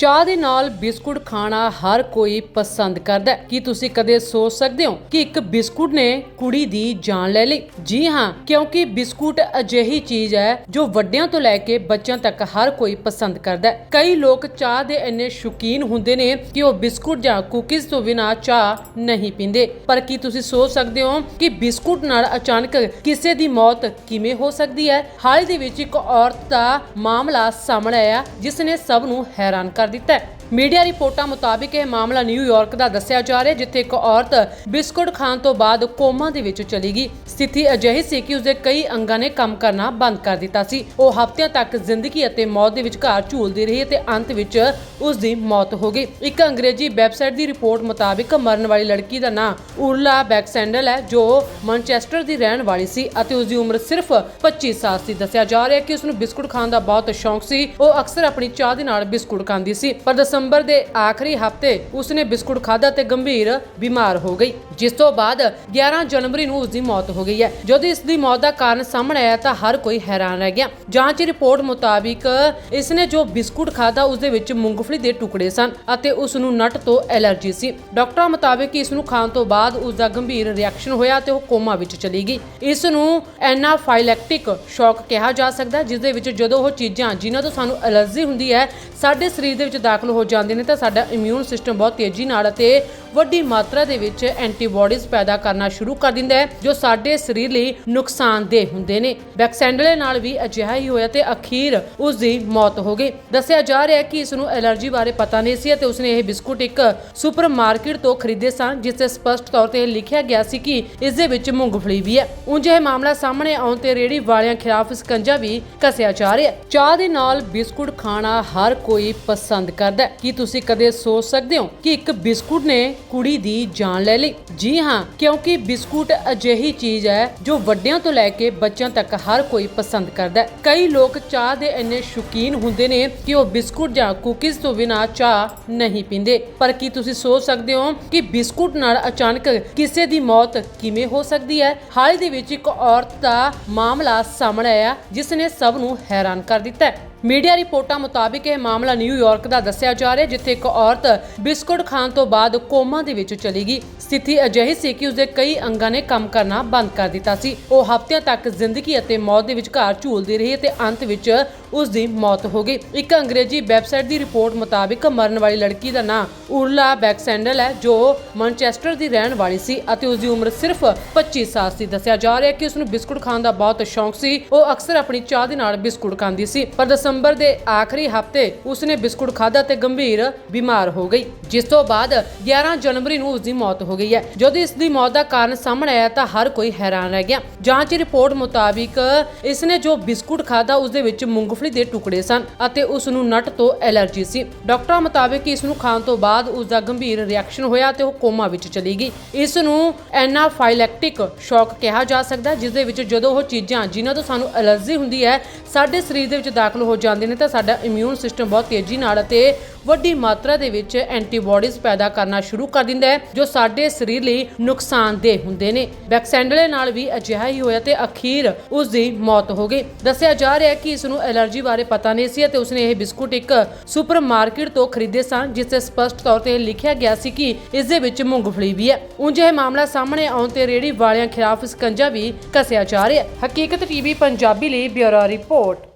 ਚਾਹ ਦੇ ਨਾਲ ਬਿਸਕੁਟ ਖਾਣਾ ਹਰ ਕੋਈ ਪਸੰਦ ਕਰਦਾ ਹੈ। ਕੀ ਤੁਸੀਂ ਕਦੇ ਸੋਚ ਸਕਦੇ ਹੋ ਕਿ ਇੱਕ ਬਿਸਕੁਟ ਨੇ ਕੁੜੀ ਦੀ ਜਾਨ ਲੈ ਲਈ? ਜੀ ਹਾਂ, ਕਿਉਂਕਿ ਬਿਸਕੁਟ ਅਜਿਹੀ ਚੀਜ਼ ਹੈ ਜੋ ਵੱਡਿਆਂ ਤੋਂ ਲੈ ਕੇ ਬੱਚਿਆਂ ਤੱਕ ਹਰ ਕੋਈ ਪਸੰਦ ਕਰਦਾ ਹੈ। ਕਈ ਲੋਕ ਚਾਹ ਦੇ ਇੰਨੇ ਸ਼ੌਕੀਨ ਹੁੰਦੇ ਨੇ ਕਿ ਉਹ ਬਿਸਕੁਟ ਜਾਂ ਕੁਕੀਜ਼ ਤੋਂ ਬਿਨਾਂ ਚਾਹ ਨਹੀਂ ਪੀਂਦੇ। ਪਰ ਕੀ ਤੁਸੀਂ ਸੋਚ ਸਕਦੇ ਹੋ ਕਿ ਬਿਸਕੁਟ ਨਾਲ ਅਚਾਨਕ ਕਿਸੇ ਦੀ ਮੌਤ ਕਿਵੇਂ ਹੋ ਸਕਦੀ ਹੈ? ਹਾਲ ਦੇ ਵਿੱਚ ਇੱਕ ਔਰਤ ਦਾ ਮਾਮਲਾ ਸਾਹਮਣੇ ਆਇਆ, ਜਿਸ ਨੇ ਸਭ ਨੂੰ ਹੈਰਾਨ ਕਰ ਦਿੱਤਾ ਹੈ। ਮੀਡੀਆ ਰਿਪੋਰਟਾਂ ਮੁਤਾਬਿਕ ਇਹ ਮਾਮਲਾ ਨਿਊਯਾਰਕ ਦਾ ਦੱਸਿਆ ਜਾ ਰਿਹਾ ਜਿੱਥੇ ਇੱਕ ਔਰਤ ਬਿਸਕੁਟ ਖਾਣ ਤੋਂ ਬਾਅਦ ਕੋਮਾ ਦੇ ਵਿੱਚ ਚਲੀ ਗਈ। ਸਥਿਤੀ ਅਜਿਹੀ ਸੀ ਕਿ ਉਸਦੇ ਕਈ ਅੰਗਾਂ ਨੇ ਕੰਮ ਕਰਨਾ ਬੰਦ ਕਰ ਦਿੱਤਾ ਸੀ। ਉਹ ਹਫ਼ਤਿਆਂ ਤੱਕ ਜ਼ਿੰਦਗੀ ਅਤੇ ਮੌਤ ਦੇ ਵਿਚਕਾਰ ਝੂਲਦੀ ਰਹੀ ਤੇ ਅੰਤ ਵਿੱਚ ਉਸ ਦੀ ਮੌਤ ਹੋ ਗਈ। ਇੱਕ ਅੰਗਰੇਜ਼ੀ ਵੈਬਸਾਈਟ ਦੀ ਰਿਪੋਰਟ ਮੁਤਾਬਿਕ ਮਰਨ ਵਾਲੀ ਲੜਕੀ ਦਾ ਨਾਂ ਉਰਲਾ ਬੈਕਸੈਂਡਲ ਹੈ, ਜੋ ਮਾਨਚੈਸਟਰ ਦੀ ਰਹਿਣ ਵਾਲੀ ਸੀ ਅਤੇ ਉਸ ਦੀ ਉਮਰ ਸਿਰਫ 25 ਸਾਲ ਸੀ। ਦੱਸਿਆ ਜਾ ਰਿਹਾ ਕਿ ਉਸ ਨੂੰ ਬਿਸਕੁਟ ਖਾਣ ਦਾ ਬਹੁਤ ਸ਼ੌਂਕ ਸੀ। ਉਹ ਅਕਸਰ ਆਪਣੀ ਚਾਹ ਦੇ ਨਾਲ ਬਿਸਕੁਟ ਖਾਂਦੀ ਸੀ, ਪਰ ਦਸੰਬਰ ਦੇ ਆਖਰੀ ਹਫ਼ਤੇ ਉਸਨੇ ਬਿਸਕੁਟ ਖਾਧਾ ਤੇ ਗੰਭੀਰ ਬਿਮਾਰ ਹੋ ਗਈ ਜਿਸ ਤੋਂ ਬਾਅਦ 11 ਜਨਵਰੀ ਨੂੰ ਉਸ ਮੌਤ ਹੋ ਗਈ ਹੈ। ਜਦੋਂ ਇਸ ਦੀ ਮੌਤ ਦਾ ਕਾਰਨ ਸਾਹਮਣੇ ਆਇਆ ਤਾਂ ਹਰ ਕੋਈ ਹੈਰਾਨ ਰਹਿ ਗਿਆ। ਜਾਂਚ ਰਿਪੋਰਟ ਮੁਤਾਬਿਕ ਇਸ ਜੋ ਬਿਸਕੁਟ ਖਾਧਾ ਉਸ ਦੇ ਵਿੱਚ ਮੂੰਗਫਲੀ ਦੇ ਟੁਕੜੇ ਸਨ ਅਤੇ ਉਸ ਨੂੰ ਨਟ ਤੋਂ ਐਲਰਜੀ ਸੀ। ਡਾਕਟਰਾਂ ਮੁਤਾਬਿਕ ਇਸ ਨੂੰ ਖਾਣ ਤੋਂ ਬਾਅਦ ਉਸ ਦਾ ਗੰਭੀਰ ਰਿਐਕਸ਼ਨ ਹੋਇਆ ਤੇ ਉਹ ਕੋਮਾ ਵਿੱਚ ਚਲੀ ਗਈ। ਇਸ ਨੂੰ ਐਨਾਫਾਈਲੈਕਟਿਕ ਸ਼ੌਕ ਕਿਹਾ ਜਾ ਸਕਦਾ ਹੈ, ਜਿਸ ਦੇ ਵਿੱਚ ਜਦੋਂ ਉਹ ਚੀਜ਼ਾਂ ਜਿਨ੍ਹਾਂ ਤੋਂ ਸਾਨੂੰ ਐਲਰਜੀ ਹੁੰਦੀ ਹੈ ਸਾਡੇ ਸਰੀਰ ਦੇ ਵਿੱਚ ਦਾਖਲ ਹੋ ਜਾਂਦੇ ਨੇ ਤਾਂ ਸਾਡਾ ਇਮਿਊਨ ਸਿਸਟਮ ਬਹੁਤ ਤੇਜ਼ੀ ਨਾਲ ਅਤੇ ਵੱਡੀ ਮਾਤਰਾ ਦੇ ਵਿੱਚ ਐਂਟੀਬਾਡੀਜ਼ ਪੈਦਾ ਕਰਨਾ ਸ਼ੁਰੂ ਕਰ ਦਿੰਦਾ ਹੈ, ਜੋ ਸਾਡੇ ਸਰੀਰ ਲਈ ਨੁਕਸਾਨਦੇਹ ਹੁੰਦੇ ਨੇ। ਬੈਕਸੈਂਡਲੇ ਨਾਲ ਵੀ ਅਜਿਹਾ ਹੀ ਹੋਇਆ ਤੇ ਅਖੀਰ ਉਸ ਦੀ ਮੌਤ ਹੋ ਗਈ। ਦੱਸਿਆ ਜਾ ਰਿਹਾ ਹੈ ਕਿ ਇਸ ਨੂੰ ਐਲਰਜੀ ਬਾਰੇ ਪਤਾ ਨਹੀਂ ਸੀ ਅਤੇ ਉਸਨੇ ਇਹ ਬਿਸਕੁਟ ਇੱਕ ਸੁਪਰਮਾਰਕੀਟ ਤੋਂ ਖਰੀਦੇ ਸਨ, ਜਿਸ ਤੇ ਸਪਸ਼ਟ ਤੌਰ ਤੇ ਲਿਖਿਆ ਗਿਆ ਸੀ ਕਿ ਇਸ ਦੇ ਵਿੱਚ ਮੂੰਗਫਲੀ ਵੀ ਹੈ। ਉਂਝ ਇਹ ਮਾਮਲਾ ਸਾਹਮਣੇ ਆਉਣ ਤੇ ਰੇੜੀ ਵਾਲਿਆਂ ਖਿਲਾਫ ਸਕੰਜਾ ਵੀ ਕਸਿਆ ਜਾ ਰਿਹਾ ਚਾਹ ਦੇ ਨਾਲ ਬਿਸਕੁਟ ਖਾਣਾ ਹਰ ਕੋਈ ਪਸੰਦ ਕਰਦਾ ਹੈ। ਕੀ ਤੁਸੀਂ ਕਦੇ ਸੋਚ ਸਕਦੇ ਹੋ ਕਿ ਇੱਕ ਬਿਸਕੁਟ ਨੇ ਕੁੜੀ ਦੀ ਜਾਨ ਲੈ ਲਈ। ਜੀ ਹਾਂ, ਕਿਉਂਕਿ ਬਿਸਕੁਟ ਅਜਿਹੀ ਚੀਜ਼ ਹੈ ਜੋ ਵੱਡਿਆਂ ਤੋਂ ਲੈ ਕੇ ਬੱਚਿਆਂ ਤੱਕ ਹਰ ਕੋਈ ਪਸੰਦ ਕਰਦਾ ਹੈ। ਕਈ ਲੋਕ ਚਾਹ ਦੇ ਇੰਨੇ ਸ਼ੌਕੀਨ ਹੁੰਦੇ ਨੇ ਕਿ ਉਹ ਬਿਸਕੁਟ ਜਾਂ ਕੁਕੀਜ਼ ਤੋਂ ਬਿਨਾਂ ਚਾਹ ਨਹੀਂ ਪੀਂਦੇ। ਪਰ ਕੀ ਤੁਸੀਂ ਸੋਚ ਸਕਦੇ ਹੋ ਕਿ ਬਿਸਕੁਟ ਨਾਲ ਅਚਾਨਕ ਕਿਸੇ ਦੀ ਮੌਤ ਕਿਵੇਂ ਹੋ ਸਕਦੀ ਹੈ? ਹਾਲ ਦੇ ਵਿੱਚ ਇੱਕ ਔਰਤ ਦਾ ਮਾਮਲਾ ਸਾਹਮਣੇ ਆਇਆ, ਜਿਸ ਨੇ ਸਭ ਨੂੰ ਹੈਰਾਨ ਕਰ ਦਿੱਤਾ ਹੈ। ਮੀਡੀਆ ਰਿਪੋਰਟਾਂ ਮੁਤਾਬਿਕ ਇਹ ਮਾਮਲਾ ਨਿਊਯਾਰਕ ਦਾ ਦੱਸਿਆ ਜਾ ਰਿਹਾ ਜਿੱਥੇ ਇੱਕ ਔਰਤ ਬਿਸਕੁਟ ਖਾਣ ਤੋਂ ਬਾਅਦ ਕੋਮਾ ਦੇ ਵਿੱਚ ਚਲੀ ਗਈ। ਸਥਿਤੀ ਅਜਿਹੀ ਸੀ ਕਿ ਉਸਦੇ ਕਈ ਅੰਗਾਂ ਨੇ ਕੰਮ ਕਰਨਾ ਬੰਦ ਕਰ ਦਿੱਤਾ ਸੀ। ਉਹ ਹਫ਼ਤਿਆਂ ਤੱਕ ਜ਼ਿੰਦਗੀ ਅਤੇ ਮੌਤ ਦੇ ਵਿਚਕਾਰ ਝੂਲਦੀ ਰਹੀ ਅਤੇ ਅੰਤ ਵਿੱਚ ਉਸ ਦੀ ਮੌਤ ਹੋ ਗਈ। ਇੱਕ ਅੰਗਰੇਜ਼ੀ ਵੈਬਸਾਈਟ ਦੀ ਰਿਪੋਰਟ ਮੁਤਾਬਿਕ ਮਰਨ ਵਾਲੀ ਲੜਕੀ ਦਾ ਨਾਮ ਉਰਲਾ ਬੈਕਸੈਂਡਲ ਹੈ, ਜੋ ਮਾਨਚੈਸਟਰ ਦੀ ਰਹਿਣ ਵਾਲੀ ਸੀ ਅਤੇ ਉਸ ਦੀ ਉਮਰ ਸਿਰਫ 25 ਸਾਲ ਸੀ। ਦੱਸਿਆ ਜਾ ਰਿਹਾ ਹੈ ਕਿ ਉਸ ਨੂੰ ਬਿਸਕੁਟ ਖਾਣ ਦਾ ਬਹੁਤ ਸ਼ੌਂਕ ਸੀ। ਉਹ ਅਕਸਰ ਆਪਣੀ ਚਾਹ ਦੇ ਨਾਲ ਬਿਸਕੁਟ ਖਾਂਦੀ ਸੀ, ਪਰ ਦਸੰਬਰ ਦੇ ਆਖਰੀ ਹਫ਼ਤੇ ਉਸ ਨੇ ਬਿਸਕੁਟ ਖਾਧਾ ਤੇ ਗੰਭੀਰ ਬਿਮਾਰ ਹੋ ਗਈ, ਜਿਸ ਤੋਂ ਬਾਅਦ 11 ਜਨਵਰੀ ਨੂੰ ਉਸ ਦੀ ਮੌਤ ਹੋ ਗਈ ਹੈ। ਜਦੋਂ ਇਸ ਦੀ ਮੌਤ ਦਾ ਕਾਰਨ ਸਾਹਮਣੇ ਆਇਆ ਤਾਂ ਹਰ ਕੋਈ ਹੈਰਾਨ ਰਹਿ ਗਿਆ। ਜਾਂਚ ਰਿਪੋਰਟ ਮੁਤਾਬਿਕ ਇਸ ਨੇ ਜੋ ਬਿਸਕੁਟ ਖਾਧਾ ਉਸ ਦੇ ਵਿੱਚ ਮੂੰਗਫਲੀ ਦੇ ਟੁਕੜੇ ਸਨ ਅਤੇ ਉਸ ਨੂੰ ਨਟ ਤੋਂ ਐਲਰਜੀ ਸੀ। ਡਾਕਟਰਾਂ ਮੁਤਾਬਿਕ ਇਸ ਨੂੰ ਖਾਣ ਤੋਂ ਬਾਅਦ ਉਸ ਦਾ ਗੰਭੀਰ ਰਿਐਕਸ਼ਨ ਹੋਇਆ ਤੇ ਉਹ ਕੋਮਾ ਵਿੱਚ ਚਲੀ ਗਈ। ਇਸ ਨੂੰ ਐਨਾਫਾਈਲੈਕਟਿਕ ਸ਼ੌਕ ਕਿਹਾ ਜਾ ਸਕਦਾ ਹੈ, ਜਿਸ ਦੇ ਵਿੱਚ ਜਦੋਂ ਉਹ ਚੀਜ਼ਾਂ ਜਿਨ੍ਹਾਂ ਤੋਂ ਸਾਨੂੰ ਐਲਰਜੀ ਹੁੰਦੀ ਹੈ ਸਾਡੇ ਸਰੀਰ ਦੇ ਵਿੱਚ ਦਾਖਲ ਹੋ ਜਾਂਦੇ ਨੇ ਤਾਂ ਸਾਡਾ ਇਮਿਊਨ ਸਿਸਟਮ ਬਹੁਤ ਤੇਜ਼ੀ ਨਾਲ ਅਤੇ ਵੱਡੀ ਮਾਤਰਾ ਦੇ ਵਿੱਚ ਐਂਟੀਬਾਡੀਜ਼ ਪੈਦਾ ਕਰਨਾ ਸ਼ੁਰੂ ਕਰ ਦਿੰਦਾ ਹੈ, ਜੋ ਸਾਡੇ ਸਰੀਰ ਲਈ ਨੁਕਸਾਨਦੇਹ ਹੁੰਦੇ ਨੇ। ਬੈਕਸੈਂਡਲੇ ਨਾਲ ਵੀ ਅਜਿਹਾ ਹੀ ਹੋਇਆ ਤੇ ਅਖੀਰ ਉਸ ਦੀ ਮੌਤ ਹੋ ਗਈ। ਦੱਸਿਆ ਜਾ ਰਿਹਾ ਹੈ ਕਿ ਇਸ ਨੂੰ ਐਲਰਜੀ ਬਾਰੇ ਪਤਾ ਨਹੀਂ ਸੀ ਅਤੇ ਉਸਨੇ ਇਹ ਬਿਸਕੁਟ ਇੱਕ ਸੁਪਰਮਾਰਕੀਟ ਤੋਂ ਖਰੀਦੇ ਸਨ, ਜਿਸ ਤੇ ਸਪਸ਼ਟ ਤੌਰ ਤੇ ਲਿਖਿਆ ਗਿਆ ਸੀ ਕਿ ਇਸ ਦੇ ਵਿੱਚ ਮੂੰਗਫਲੀ ਵੀ ਹੈ। ਉਂਝ ਇਹ ਮਾਮਲਾ ਸਾਹਮਣੇ ਆਉਣ ਤੇ ਰੇੜੀ ਵਾਲਿਆਂ ਖਿਲਾਫ ਸਕੰਜਾ ਵੀ ਕਸਿਆ ਜਾ ਰਿਹਾ ਹੈ। ਹਕੀਕਤ ਟੀਵੀ ਪੰਜਾਬੀ ਲਈ ਬਿਊਰੋ ਰਿਪੋਰਟ।